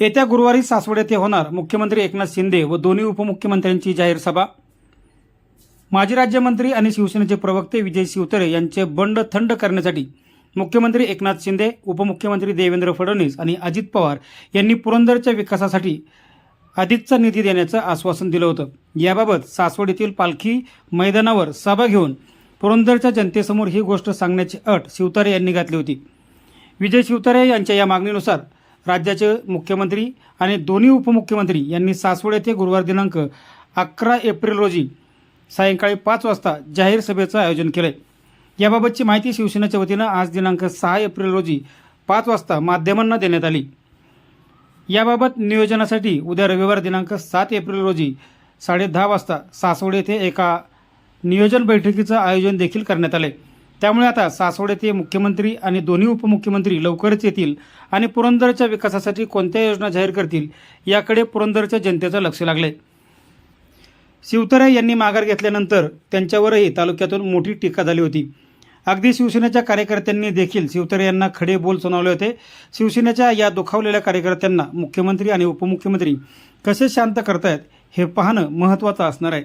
येत्या गुरुवारी सासवड येथे होणार मुख्यमंत्री एकनाथ शिंदे व दोन्ही उपमुख्यमंत्र्यांची जाहीर सभा. माजी राज्यमंत्री आणि शिवसेनेचे प्रवक्ते विजय शिवतरे यांचे बंड थंड करण्यासाठी मुख्यमंत्री एकनाथ शिंदे उपमुख्यमंत्री देवेंद्र फडणवीस आणि अजित पवार यांनी पुरंदरच्या विकासासाठी अधिकचा निधी देण्याचं आश्वासन दिलं होतं. याबाबत सासवड येथील पालखी मैदानावर सभा घेऊन पुरंदरच्या जनतेसमोर ही गोष्ट सांगण्याची अट शिवतारे यांनी घातली होती. विजय शिवतारे यांच्या या मागणीनुसार राज्याचे मुख्यमंत्री आणि दोन्ही उपमुख्यमंत्री यांनी सासवड येथे गुरुवार दिनांक अकरा एप्रिल रोजी सायंकाळी पाच वाजता जाहीर सभेचं आयोजन केलंय. याबाबतची माहिती शिवसेनेच्या वतीनं आज दिनांक सहा एप्रिल रोजी पाच वाजता माध्यमांना देण्यात आली. याबाबत नियोजनासाठी उद्या रविवार दिनांक सात एप्रिल रोजी साडे दहा वाजता सासवड येथे एका नियोजन बैठकीचं आयोजन देखील करण्यात आले त्यामुळे आता सासवड येथे मुख्यमंत्री आणि दोन्ही उपमुख्यमंत्री लवकरच येतील आणि पुरंदरच्या विकासासाठी कोणत्या योजना जाहीर करतील याकडे पुरंदरच्या जनतेचं लक्ष लागले शिवतरे यांनी माघार घेतल्यानंतर त्यांच्यावरही तालुक्यातून मोठी टीका झाली होती. अगदी शिवसेनेच्या कार्यकर्त्यांनी देखील शिवतरे यांना खडे बोल सुनावले होते. शिवसेनेच्या या दुखावलेल्या कार्यकर्त्यांना मुख्यमंत्री आणि उपमुख्यमंत्री कसे शांत करतायत हे पाहणं महत्त्वाचं असणार आहे.